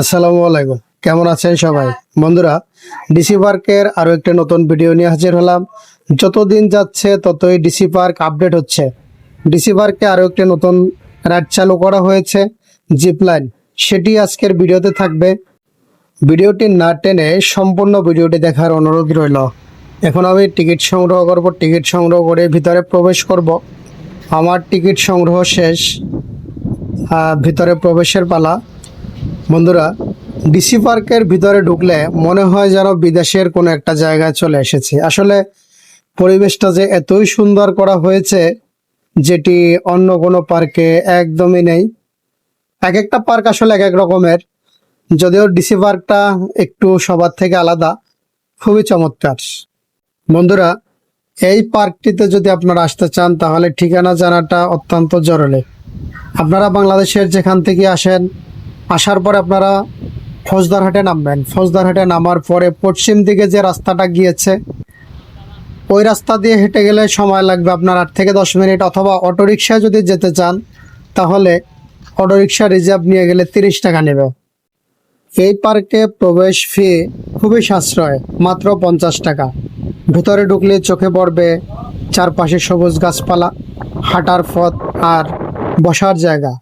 আসসালামু আলাইকুম। কেমন আছেন সবাই? বন্ধুরা ডিসি পার্কের আরও একটা নতুন ভিডিও নিয়ে হাজির হলাম। যতদিন যাচ্ছে, ততই ডিসি পার্ক আপডেট হচ্ছে। ডিসি পার্কে আরও একটা নতুন রাইড চালু করা হয়েছে জিপ লাইন সেটি আজকের ভিডিওতে থাকবে। ভিডিওটি না টেনে সম্পূর্ণ ভিডিওটি দেখার অনুরোধ রইল। এখন আমি টিকিট সংগ্রহ করব। টিকিট সংগ্রহ করে ভিতরে প্রবেশ করব। আমার টিকিট সংগ্রহ শেষ। ভিতরে প্রবেশের পালা। বন্ধুরা ডিসি পার্কের ভিতরে ঢুকলে মনে হয় যেন বিদেশের কোনো একটা জায়গায় চলে এসেছি। আসলে পরিবেশটা যে এতই সুন্দর করা হয়েছে, যেটি অন্য কোনো পার্কে একদমই নেই। এক একটা পার্ক আসলে এক এক রকমের, যদিও ডিসি পার্কটা একটু সবার থেকে আলাদা, খুবই চমৎকার। বন্ধুরা, এই পার্কটিতে যদি আপনারা আসতে চান, তাহলে ঠিকানা জানাটা অত্যন্ত জরুরি। আপনারা বাংলাদেশের যেখান থেকে আসেন আসার পরে আপনারা ফৌজদারহাটে নামবেন। ফৌজদারহাটে নামার পরে পশ্চিম দিকে যে রাস্তাটা গিয়েছে, ওই রাস্তা দিয়ে হেঁটে গেলে সময় লাগবে আপনার আট থেকে দশ মিনিট অথবা অটোরিকশায় যদি যেতে চান, তাহলে অটোরিকশা রিজার্ভ নিয়ে গেলে তিরিশ টাকা নেবে। এই পার্কে প্রবেশ ফি খুবই সাশ্রয়, মাত্র পঞ্চাশ টাকা। ভিতরে ঢুকলে চোখে পড়বে চারপাশে সবুজ গাছপালা, হাঁটার পথ আর বসার জায়গা।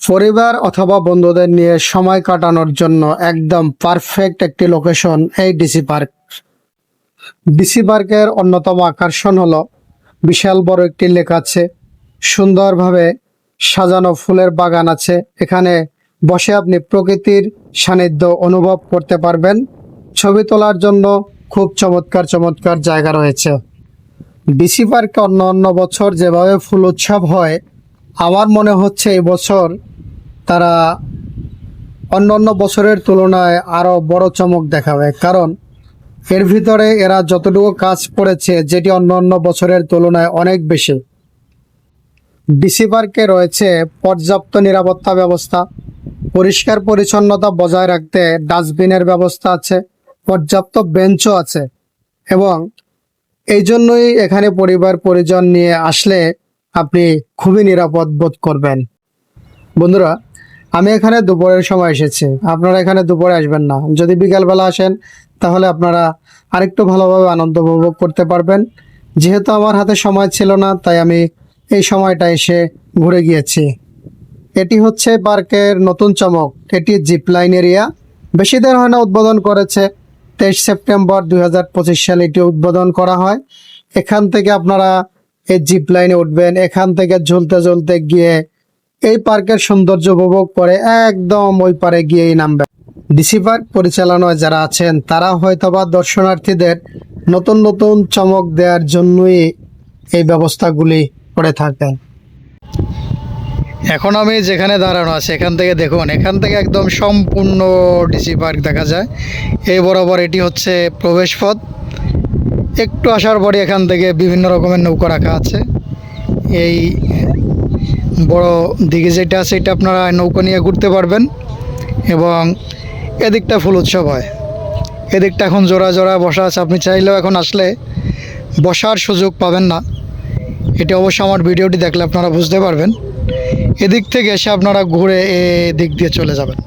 পরিবার অথবা বন্ধুদের নিয়ে সময় কাটানোর জন্য একদম পারফেক্ট একটি লোকেশন এই ডিসি পার্ক ডিসি পার্কের অন্যতম আকর্ষণ হলো, বিশাল বড় একটি লেক আছে, সুন্দরভাবে সাজানো ফুলের বাগান আছে, এখানে বসে আপনি প্রকৃতির সান্নিধ্য অনুভব করতে পারবেন। ছবি তোলার জন্য খুব চমৎকার চমৎকার জায়গা রয়েছে। ডিসি পার্কে অন্য অন্য বছর যেভাবে ফুল উৎসব হয়, আমার মনে হচ্ছে এই বছর তারা অন্য অন্য বছরের তুলনায় আরও বড় চমক দেখাবে। কারণ এর ভিতরে এরা যতটুকু কাজ করেছে, যেটি অন্য অন্য বছরের তুলনায় অনেক বেশি। ডিসি পার্কে রয়েছে পর্যাপ্ত নিরাপত্তা ব্যবস্থা, পরিষ্কার পরিচ্ছন্নতা বজায় রাখতে ডাস্টবিনের ব্যবস্থা আছে, পর্যাপ্ত বেঞ্চও আছে এবং এই জন্যই এখানে পরিবার পরিজন নিয়ে আসলে আপনি খুবই নিরাপদ বোধ করবেন। বন্ধুরা আমি এখানে দুপুরের সময় এসেছি। আপনারা এখানে দুপুরে আসবেন না। যদি বিকালবেলা আসেন, তাহলে আপনারা আরেকটু ভালোভাবে আনন্দ উপভোগ করতে পারবেন। যেহেতু আমার হাতে সময় ছিল না, তাই আমি এই সময়টা এসে ঘুরে গিয়েছি। এটি হচ্ছে পার্কের নতুন চমক। এটি জিপ লাইন এরিয়া। বেশি দিন হয় না, উদ্বোধন করেছে। তেইশ সেপ্টেম্বর দুই হাজার পঁচিশ সালে এটি উদ্বোধন করা হয়। এখান থেকে আপনারা এই জিপ লাইনে উঠবেন। এখান থেকে ঝুলতে ঝুলতে গিয়ে এই পার্কের সৌন্দর্য উপভোগ করে একদম ওই পারে গিয়েই নামবেন ডিসি পার্ক পরিচালনায় যারা আছেন, তারা হয়তোবা দর্শনার্থীদের নতুন নতুন চমক দেওয়ার জন্যই এই ব্যবস্থাগুলি করে থাকেন। এখন আমি যেখানে দাঁড়ানো আছি, এখান থেকে দেখুন, এখান থেকে একদম সম্পূর্ণ ডিসি পার্ক দেখা যায়। এই বরাবর এটি হচ্ছে প্রবেশ পথ। একটু আসার পরে এখান থেকে বিভিন্ন রকমের নৌকা রাখা আছে। এই বড় দিঘি যেটা আছে, এটা আপনারা নৌকা নিয়ে ঘুরতে পারবেন এবং এদিকটা ফুল উৎসব হয়। এদিকটা এখন জোড়া জোড়া বসা আছে, আপনি চাইলেও এখন আসলে বসার সুযোগ পাবেন না। এটা অবশ্য আমার ভিডিওটি দেখলে আপনারা বুঝতে পারবেন। এদিক থেকে এসে আপনারা ঘুরে এদিক দিয়ে চলে যাবেন।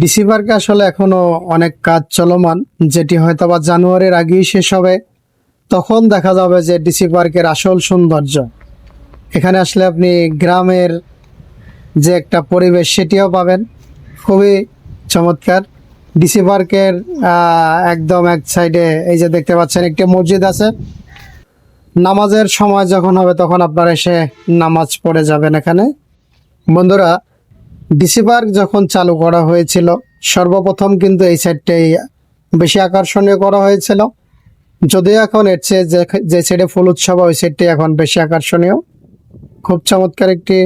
ডিসি পার্কে আসলে এখনও অনেক কাজ চলমান, যেটি হয়তো বা জানুয়ারির আগেই শেষ হবে। তখন দেখা যাবে যে ডিসি পার্কের আসল সৌন্দর্য। এখানে আসলে আপনি গ্রামের যে একটা পরিবেশ সেটিও পাবেন। খুবই চমৎকার। ডিসি পার্কের একদম এক সাইডে এই যে দেখতে পাচ্ছেন একটি মসজিদ আছে। নামাজের সময় যখন হবে তখন আপনারা এসে নামাজ পড়ে যাবেন এখানে। বন্ধুরা ডিসি পার্ক যখন চালু করা হয়েছিল, সর্বপ্রথম কিন্তু এই সাইডটাই বেশি আকর্ষণীয় করা হয়েছিল। যদিও এখন এর চেয়ে যে সাইডে ফুল উৎসব ওই সাইডটাই এখন বেশি আকর্ষণীয়। খুব চমৎকার একটি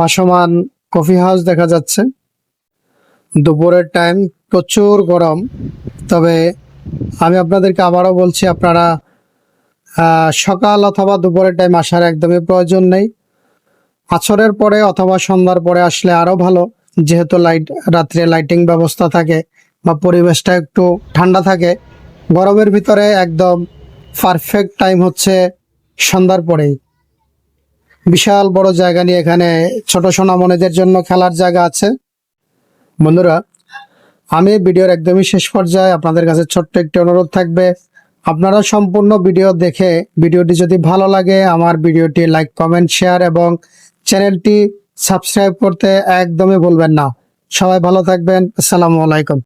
ভাসমান কফি হাউস দেখা যাচ্ছে। দুপুরের টাইম প্রচুর গরম। তবে আমি আপনাদেরকে আবারও বলছি, আপনারা সকাল অথবা দুপুরের টাইম আসার একদমই প্রয়োজন নেই। আছরের পরে অথবা সন্ধ্যার পরে আসলে আরও ভালো, যেহেতু লাইট রাত্রে লাইটিং ব্যবস্থা থাকে বা পরিবেশটা একটু ঠান্ডা থাকে। গরমের ভিতরে একদম পারফেক্ট টাইম হচ্ছে সন্ধ্যার পরেই। বিশাল বড় জায়গা নিয়ে এখানে ছোট সোনামনেদের জন্য খেলার জায়গা আছে। বন্ধুরা, আমি ভিডিওর একদমই শেষ পর্যায়ে আপনাদের কাছে ছোট্ট একটি অনুরোধ থাকবে। আপনারা সম্পূর্ণ ভিডিও দেখে, ভিডিওটি যদি ভালো লাগে, আমার ভিডিওটি লাইক, কমেন্ট, শেয়ার এবং চ্যানেলটি সাবস্ক্রাইব করতে একদমই ভুলবেন না। সবাই ভালো থাকবেন। আসসালামু আলাইকুম।